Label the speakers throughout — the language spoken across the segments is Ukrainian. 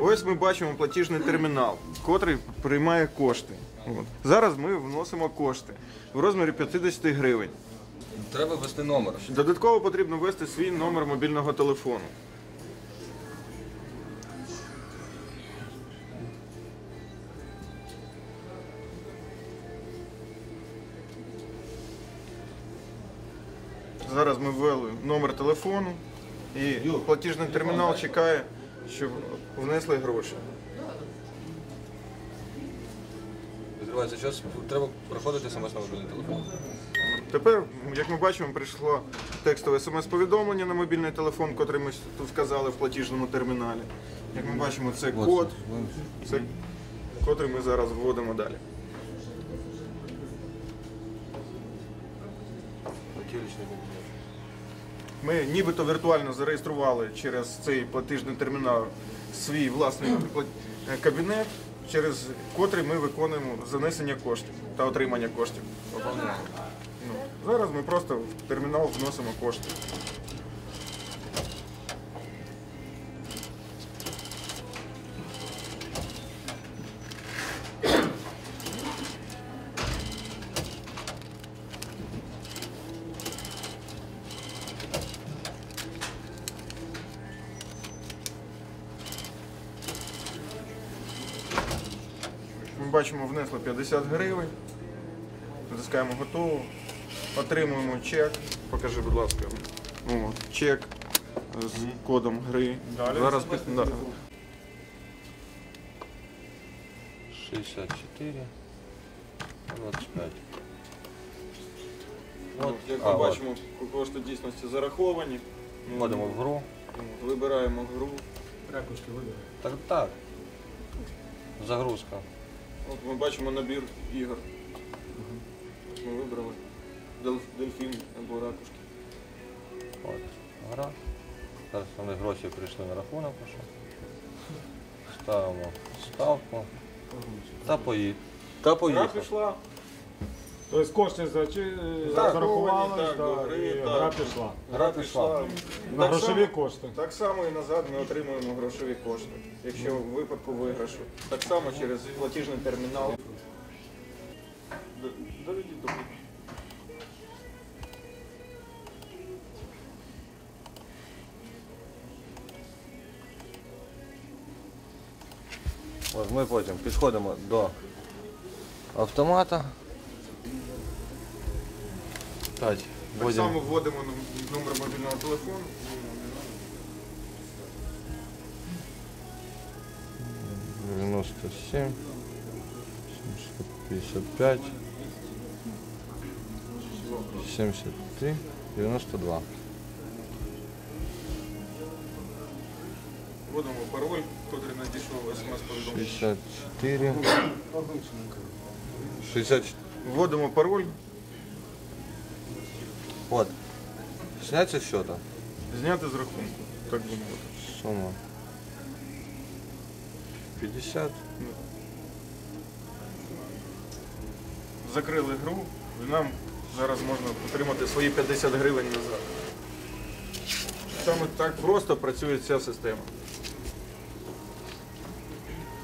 Speaker 1: Ось ми бачимо платіжний термінал, котрий приймає кошти. От. Зараз ми вносимо кошти в розмірі 50 гривень.
Speaker 2: Треба ввести номер.
Speaker 1: Додатково потрібно ввести свій номер мобільного телефону. Зараз ми ввели номер телефону і платіжний термінал чекає, щоб внесли гроші.
Speaker 2: Відривається час, треба проходити смс на мобільний телефон.
Speaker 1: Тепер, як ми бачимо, прийшло текстове смс-повідомлення на мобільний телефон, котрий ми тут вказали в платіжному терміналі. Як ми бачимо, це код, це котрий ми зараз вводимо далі. Ми нібито віртуально зареєстрували через цей платіжний термінал свій власний кабінет, через котрий ми виконуємо занесення коштів та отримання коштів. Ну, зараз ми просто в термінал вносимо кошти. Бачимо, внесли 50 гривень. Натискаємо готово. Отримуємо чек. Покажи, будь ласка. О, чек з кодом гри. Зараз під- да.
Speaker 2: 64, 25.
Speaker 1: От, як
Speaker 2: А,
Speaker 1: ми
Speaker 2: от.
Speaker 1: бачимо, кошти дійсності зараховані.
Speaker 2: Входимо в гру.
Speaker 1: от, Вибираємо гру.
Speaker 2: Так, так. Загрузка.
Speaker 1: От ми бачимо набір ігор. Ми вибрали Дел- дельфін або ракушки.
Speaker 2: От. Гра. Зараз вони гроші прийшли на рахунок. пішов. Ставимо ставку. Та поїд. Та
Speaker 1: Гра пішла.
Speaker 3: Тобто кошти.
Speaker 1: Так,
Speaker 3: зарахували,
Speaker 1: так,
Speaker 3: да,
Speaker 1: до
Speaker 3: і
Speaker 1: так.
Speaker 3: гра пішла.
Speaker 1: Гра пішла.
Speaker 3: На
Speaker 1: Так
Speaker 3: грошові
Speaker 1: само-
Speaker 3: кошти.
Speaker 1: Так само і назад ми отримуємо грошові кошти, якщо в випадку виграшу. Так само через платіжний термінал. Д- Доведіть до
Speaker 2: От ми потім підходимо до автомата. Так,
Speaker 1: Так само вводимо ном- номер мобільного телефону.
Speaker 2: Девяносто семь, пятьдесят пять, семьдесят три, девяносто два.
Speaker 1: Вводимо пароль, котрий надійшов смс-повідомлення.
Speaker 2: Шестьдесят четыре. Шестьдесят
Speaker 1: Вводимо пароль,
Speaker 2: Вот. Снять со счета.
Speaker 1: зняти з рахунку. Так би мовити.
Speaker 2: Сумма. 50.
Speaker 1: Закрили гру, і нам зараз можна отримати свої 50 гривень назад. Саме так просто працює ця система.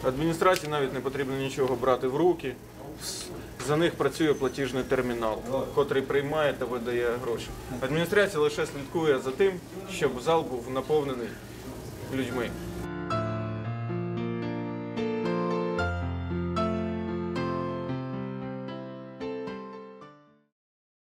Speaker 1: Адміністрації навіть не потрібно нічого брати в руки. За них працює платіжний термінал, котрий приймає та видає гроші. Адміністрація лише слідкує за тим, щоб зал був наповнений людьми.